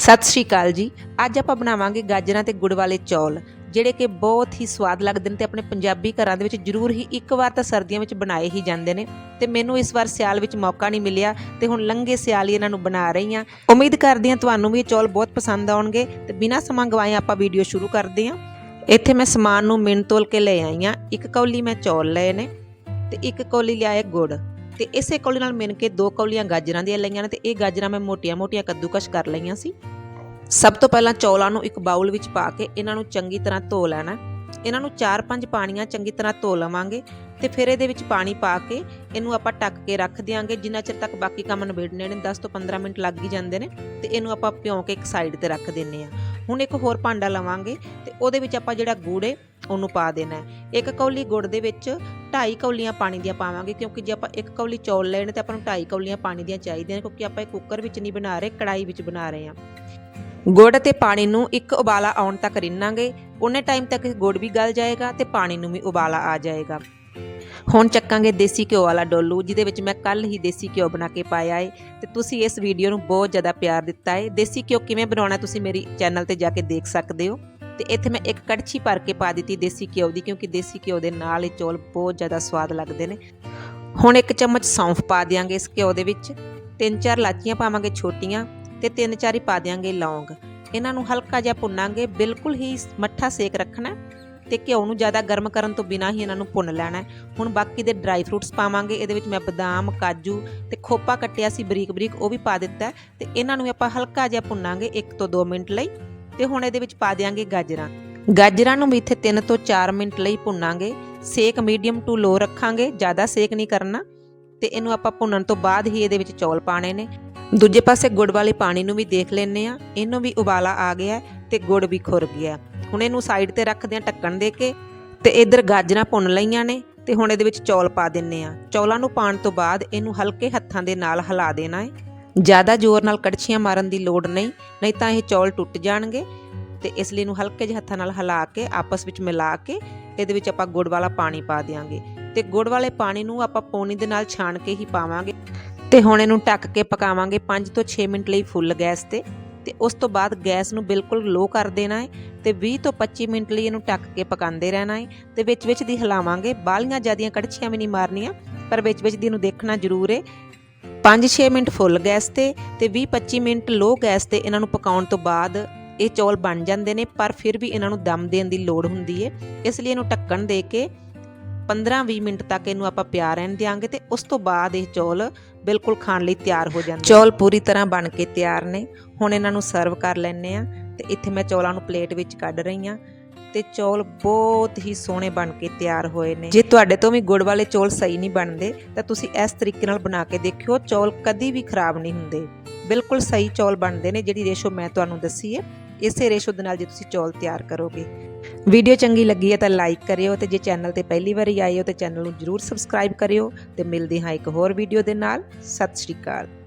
ਸਤਿ ਸ਼੍ਰੀ ਅਕਾਲ ਜੀ। ਅੱਜ ਆਪਾਂ ਬਣਾਵਾਂਗੇ ਗਾਜਰਾਂ ਤੇ ਗੁੜ ਵਾਲੇ ਚੌਲ, ਜਿਹੜੇ ਕਿ ਬਹੁਤ ਹੀ ਸਵਾਦ ਲੱਗਦੇ ਨੇ ਤੇ ਆਪਣੇ ਪੰਜਾਬੀ ਘਰਾਂ ਦੇ ਵਿੱਚ ਜ਼ਰੂਰ ਹੀ ਇੱਕ ਵਾਰ ਤਾਂ ਸਰਦੀਆਂ ਵਿੱਚ ਬਣਾਏ ਹੀ ਜਾਂਦੇ ਨੇ। ਤੇ ਮੈਨੂੰ ਇਸ ਵਾਰ ਸਿਆਲ ਵਿੱਚ ਮੌਕਾ ਨਹੀਂ ਮਿਲਿਆ ਤੇ ਹੁਣ ਲੰਘੇ ਸਿਆਲ ਹੀ ਇਹਨਾਂ ਨੂੰ ਬਣਾ ਰਹੀ ਹਾਂ। ਉਮੀਦ ਕਰਦੀ ਹਾਂ ਤੁਹਾਨੂੰ ਵੀ ਇਹ ਚੌਲ ਬਹੁਤ ਪਸੰਦ ਆਉਣਗੇ ਤੇ ਬਿਨਾਂ ਸਮਾਂ ਗਵਾਏ ਆਪਾਂ ਵੀਡੀਓ ਸ਼ੁਰੂ ਕਰਦੇ ਹਾਂ। ਇੱਥੇ ਮੈਂ ਸਮਾਨ ਨੂੰ ਮਿਣ ਤੋਲ ਕੇ ਲੈ ਆਈ ਹਾਂ। ਇੱਕ ਕੌਲੀ ਮੈਂ ਚੌਲ ਲਏ ਨੇ ਤੇ ਇੱਕ ਕੌਲੀ ਲਿਆਏ ਗੁੜ। ਤੇ ਇਸੇ ਕੌਲੀ ਨਾਲ ਮਿਣ ਕੇ ਦੋ ਕੌਲੀਆਂ ਗਾਜਰਾਂ ਦੀਆਂ ਲਈਆਂ ਨੇ ਤੇ ਇਹ ਗਾਜਰਾਂ ਮੈਂ ਮੋਟੀਆਂ-ਮੋਟੀਆਂ ਕੱਦੂਕਸ਼ ਕਰ ਲਈਆਂ ਸੀ। ਸਭ ਤੋਂ ਪਹਿਲਾਂ ਚੌਲਾਂ ਨੂੰ ਇੱਕ ਬਾਉਲ ਵਿੱਚ ਪਾ ਕੇ ਇਹਨਾਂ ਨੂੰ ਚੰਗੀ ਤਰ੍ਹਾਂ ਧੋ ਲੈਣਾ। ਇਹਨਾਂ ਨੂੰ 4-5 ਪਾਣੀਆਂ ਚੰਗੀ ਤਰ੍ਹਾਂ ਧੋ ਲਵਾਂਗੇ ਤੇ ਫਿਰ ਇਹਦੇ ਵਿੱਚ ਪਾਣੀ ਪਾ ਕੇ ਇਹਨੂੰ ਆਪਾਂ ਟੱਕ ਕੇ ਰੱਖ ਦਿਆਂਗੇ। ਜਿੰਨਾ ਚਿਰ ਤੱਕ ਬਾਕੀ ਕੰਮ ਨਿਬੇੜਨੇ ਨੇ 10 ਤੋਂ 15 ਮਿੰਟ ਲੱਗ ਹੀ ਜਾਂਦੇ ਨੇ ਤੇ ਇਹਨੂੰ ਆਪਾਂ ਭਿਉਂ ਕੇ ਇੱਕ ਸਾਈਡ ਤੇ ਰੱਖ ਦਿੰਨੇ ਆ। ਹੁਣ ਇੱਕ ਹੋਰ ਭਾਂਡਾ ਲਵਾਂਗੇ ਤੇ ਉਹਦੇ ਵਿੱਚ ਆਪਾਂ ਜਿਹੜਾ ਗੁੜ ਹੈ ਉਹਨੂੰ ਪਾ ਦੇਣਾ ਹੈ। ਇੱਕ ਕੌਲੀ ਗੁੜ ਦੇ ਵਿੱਚ 2.5 ਕੌਲੀਆਂ ਪਾਣੀ ਦੀਆਂ ਪਾਵਾਂਗੇ, ਕਿਉਂਕਿ ਜੇ ਆਪਾਂ ਇੱਕ ਕੌਲੀ ਚੌਲ ਲੈਣੇ ਤੇ ਆਪਾਂ ਨੂੰ 2.5 ਕੌਲੀਆਂ ਪਾਣੀ ਦੀਆਂ ਚਾਹੀਦੀਆਂ ਨੇ, ਕਿਉਂਕਿ ਆਪਾਂ ਇਹ ਕੁੱਕਰ ਵਿੱਚ ਨਹੀਂ ਬਣਾ ਰਹੇ ਕੜਾਈ ਵਿੱਚ ਬਣਾ ਰਹੇ ਹਾਂ। ਗੁੜ ਤੇ ਪਾਣੀ ਨੂੰ ਇੱਕ ਉਬਾਲਾ ਆਉਣ ਤੱਕ ਰਿੰਨਾਂਗੇ ਉਹਨੇ ਟਾਈਮ ਤੱਕ ਗੁੜ ਵੀ ਗਲ ਜਾਏਗਾ ਤੇ ਪਾਣੀ ਨੂੰ ਵੀ ਉਬਾਲਾ ਆ ਜਾਏਗਾ। ਹੁਣ ਚੱਕਾਂਗੇ ਦੇਸੀ ਘਿਓ ਵਾਲਾ ਡੋਲੂ, ਜਿਹਦੇ ਵਿੱਚ ਮੈਂ ਕੱਲ ਹੀ ਦੇਸੀ ਘਿਓ ਬਣਾ ਕੇ ਪਾਇਆ ਏ। ਤੇ ਤੁਸੀਂ ਇਸ ਵੀਡੀਓ ਨੂੰ ਬਹੁਤ ਜ਼ਿਆਦਾ ਪਿਆਰ ਦਿੱਤਾ ਏ। ਦੇਸੀ ਘਿਓ ਕਿਵੇਂ ਬਣਾਉਣਾ ਤੁਸੀਂ ਮੇਰੀ ਚੈਨਲ ਤੇ ਜਾ ਕੇ ਦੇਖ ਸਕਦੇ ਹੋ। ਤੇ ਇੱਥੇ ਮੈਂ ਇੱਕ ਕੜਛੀ ਭਰ ਕੇ ਪਾ ਦਿੱਤੀ ਦੇਸੀ ਘਿਓ ਦੀ, ਕਿਉਂਕਿ ਦੇਸੀ ਘਿਓ ਦੇ ਨਾਲ ਇਹ ਚੌਲ ਬਹੁਤ ਜ਼ਿਆਦਾ ਸਵਾਦ ਲੱਗਦੇ ਨੇ। ਹੁਣ ਇੱਕ ਚਮਚ ਸੌਂਫ ਪਾ ਦਿਆਂਗੇ ਇਸ ਘਿਓ ਦੇ ਵਿੱਚ। ਤਿੰਨ ਚਾਰ ਲਾਚੀਆਂ ਪਾਵਾਂਗੇ ਛੋਟੀਆਂ ਤੇ ਤਿੰਨ ਚਾਰ ਹੀ ਪਾ ਦਿਆਂਗੇ ਲੌਂਗ। ਇਹਨਾਂ ਨੂੰ ਹਲਕਾ ਜਿਹਾ ਭੁੰਨਾਂਗੇ, ਬਿਲਕੁਲ ਹੀ ਮੱਠਾ ਸੇਕ ਰੱਖਣਾ। ਤੇ ਘਿਓ ਨੂੰ ਜ਼ਿਆਦਾ ਗਰਮ ਕਰਨ ਤੋਂ ਬਿਨਾਂ ਹੀ ਇਹਨਾਂ ਨੂੰ ਭੁੰਨ ਲੈਣਾ ਹੁਣ ਬਾਕੀ ਦੇ ਡਰਾਈ ਫਰੂਟਸ ਪਾਵਾਂਗੇ, ਇਹਦੇ ਵਿੱਚ ਮੈਂ ਬਦਾਮ, ਕਾਜੂ ਤੇ ਖੋਪਾ ਕੱਟਿਆ ਸੀ ਬਰੀਕ ਬਰੀਕ, ਉਹ ਵੀ ਪਾ ਦਿੱਤਾ ਤੇ ਇਹਨਾਂ ਨੂੰ ਵੀ ਆਪਾਂ ਹਲਕਾ ਜਿਹਾ ਭੁੰਨਾਂਗੇ 1 ਤੋਂ 2 ਮਿੰਟ ਲਈ ਤੇ ਹੁਣ ਇਹਦੇ ਵਿੱਚ ਪਾ ਦਿਆਂਗੇ ਗਾਜਰਾਂ। ਗਾਜਰਾਂ ਨੂੰ ਵੀ ਇੱਥੇ 3 ਤੋਂ 4 ਮਿੰਟ ਲਈ ਭੁੰਨਾਂਗੇ। ਸੇਕ ਮੀਡੀਅਮ ਟੂ ਲੋ ਰੱਖਾਂਗੇ, ਜ਼ਿਆਦਾ ਸੇਕ ਨਹੀਂ ਕਰਨਾ। ਤੇ ਇਹਨੂੰ ਆਪਾਂ ਭੁੰਨਣ ਤੋਂ ਬਾਅਦ ਹੀ ਇਹਦੇ ਵਿੱਚ ਚੌਲ ਪਾਣੇ ਨੇ। ਦੂਜੇ ਪਾਸੇ ਗੁੜ ਵਾਲੇ ਪਾਣੀ ਨੂੰ ਵੀ ਦੇਖ ਲੈਨੇ ਆ ਇਹਨੂੰ ਵੀ ਉਬਾਲਾ ਆ ਗਿਆ ਹੈ ਤੇ ਗੁੜ ਵੀ ਖੁਰ ਗਿਆ ਹੁਣ ਇਹਨੂੰ ਸਾਈਡ ਤੇ ਰੱਖਦੇ ਆ ਢੱਕਣ ਦੇ ਕੇ ਤੇ ਇਧਰ ਗਾਜਰਾਂ ਭੁੰਨ ਲਈਆਂ ਨੇ ਤੇ ਹੁਣ ਇਹਦੇ ਵਿੱਚ ਚੌਲ ਪਾ ਦਿੰਨੇ ਆ ਚੌਲਾਂ ਨੂੰ ਪਾਉਣ ਤੋਂ ਬਾਅਦ ਇਹਨੂੰ ਹਲਕੇ ਹੱਥਾਂ ਦੇ ਨਾਲ ਹਿਲਾ ਦੇਣਾ ਹੈ। ਜ਼ਿਆਦਾ ਜ਼ੋਰ ਨਾਲ ਕੜਛੀਆਂ ਮਾਰਨ ਦੀ ਲੋੜ ਨਹੀਂ ਨਹੀਂ ਤਾਂ ਇਹ ਚੌਲ ਟੁੱਟ ਜਾਣਗੇ ਤੇ ਇਸ ਲਈ ਇਹਨੂੰ ਹਲਕੇ ਜਿਹੇ ਹੱਥਾਂ ਨਾਲ ਹਿਲਾ ਕੇ ਆਪਸ ਵਿੱਚ ਮਿਲਾ ਕੇ ਇਹਦੇ ਵਿੱਚ ਆਪਾਂ ਗੁੜ ਵਾਲਾ ਪਾਣੀ ਪਾ ਦਿਆਂਗੇ। ਤੇ ਗੁੜ ਵਾਲੇ ਪਾਣੀ ਨੂੰ ਆਪਾਂ ਪੌਣੀ ਦੇ ਨਾਲ ਛਾਣ ਕੇ ਹੀ ਪਾਵਾਂਗੇ। ਤੇ ਹੁਣ ਇਹਨੂੰ ਢੱਕ ਕੇ ਪਕਾਵਾਂਗੇ 5 ਤੋਂ 6 ਮਿੰਟ ਲਈ ਫੁੱਲ ਗੈਸ ਤੇ। ਤੇ ਉਸ ਤੋਂ ਬਾਅਦ ਗੈਸ ਨੂੰ ਬਿਲਕੁਲ ਲੋ ਕਰ ਦੇਣਾ ਹੈ ਤੇ 20 ਤੋਂ 25 ਮਿੰਟ ਲਈ ਇਹਨੂੰ ਢੱਕ ਕੇ ਪਕਾਉਂਦੇ ਰਹਿਣਾ ਹੈ ਤੇ ਵਿੱਚ ਵਿੱਚ ਦੀ ਹਿਲਾਵਾਂਗੇ। ਬਾਲੀਆਂ ਜਿਆਦੀਆਂ ਕੜਛੀਆਂ ਵੀ ਨਹੀਂ ਮਾਰਨੀਆਂ, ਪਰ ਵਿੱਚ ਵਿੱਚ ਦੀ ਇਹਨੂੰ ਦੇਖਣਾ ਜ਼ਰੂਰ ਹੈ। 5-6 ਮਿੰਟ ਫੁੱਲ ਗੈਸ ਤੇ ਤੇ 20-25 ਮਿੰਟ ਲੋ ਗੈਸ ਤੇ ਇਹਨਾਂ ਨੂੰ ਪਕਾਉਣ ਤੋਂ ਬਾਅਦ ਇਹ ਚੌਲ ਬਣ ਜਾਂਦੇ ਨੇ, ਪਰ ਫਿਰ ਵੀ ਇਹਨਾਂ ਨੂੰ ਦਮ ਦੇਣ ਦੀ ਲੋੜ ਹੁੰਦੀ ਹੈ। ਇਸ ਲਈ ਇਹਨੂੰ ਢੱਕਣ ਦੇ ਕੇ 15-20 ਮਿੰਟ ਤੱਕ ਇਹਨੂੰ ਆਪਾਂ ਪਿਆ ਰਹਿਣ ਦਿਆਂਗੇ ਤੇ ਉਸ ਤੋਂ ਬਾਅਦ ਇਹ ਚੌਲ ਬਿਲਕੁਲ ਖਾਣ ਲਈ ਤਿਆਰ ਹੋ ਜਾਂਦੇ ਚੌਲ ਪੂਰੀ ਤਰ੍ਹਾਂ ਬਣ ਕੇ ਤਿਆਰ ਨੇ। ਹੁਣ ਇਹਨਾਂ ਨੂੰ ਸਰਵ ਕਰ ਲੈਣੇ ਆ ਤੇ ਇੱਥੇ ਮੈਂ ਚੌਲਾਂ ਨੂੰ ਪਲੇਟ ਵਿੱਚ ਕੱਢ ਰਹੀ ਆ ਤੇ ਚੌਲ ਬਹੁਤ ਹੀ ਸੋਹਣੇ ਬਣ ਕੇ ਤਿਆਰ ਹੋਏ ਨੇ। ਜੇ ਤੁਹਾਡੇ ਤੋਂ ਵੀ ਗੁੜ ਵਾਲੇ ਚੌਲ ਸਹੀ ਨਹੀਂ ਬਣਦੇ ਤਾਂ ਤੁਸੀਂ ਇਸ ਤਰੀਕੇ ਨਾਲ ਬਣਾ ਕੇ ਦੇਖਿਓ, ਚੌਲ ਕਦੀ ਵੀ ਖਰਾਬ ਨਹੀਂ ਹੁੰਦੇ। ਬਿਲਕੁਲ ਸਹੀ ਚੌਲ ਬਣਦੇ ਨੇ, ਜਿਹੜੀ ਰੇਸ਼ੋ ਮੈਂ ਤੁਹਾਨੂੰ ਦੱਸੀ ਹੈ। ਇਸੇ ਰੇਸ਼ੋ ਦੇ ਨਾਲ ਜੇ ਤੁਸੀਂ ਚੌਲ ਤਿਆਰ ਕਰੋਗੇ। ਵੀਡੀਓ ਚੰਗੀ ਲੱਗੀ ਹੈ ਤਾਂ ਲਾਈਕ ਕਰਿਓ ਤੇ ਜੇ ਚੈਨਲ ਤੇ ਪਹਿਲੀ ਵਾਰੀ ਆਏ ਹੋ ਤਾਂ ਚੈਨਲ ਨੂੰ ਜਰੂਰ ਸਬਸਕ੍ਰਾਈਬ ਕਰਿਓ ਤੇ ਮਿਲਦੇ ਹਾਂ ਇੱਕ ਹੋਰ ਵੀਡੀਓ ਦੇ ਨਾਲ। ਸਤਿ ਸ਼੍ਰੀ ਅਕਾਲ।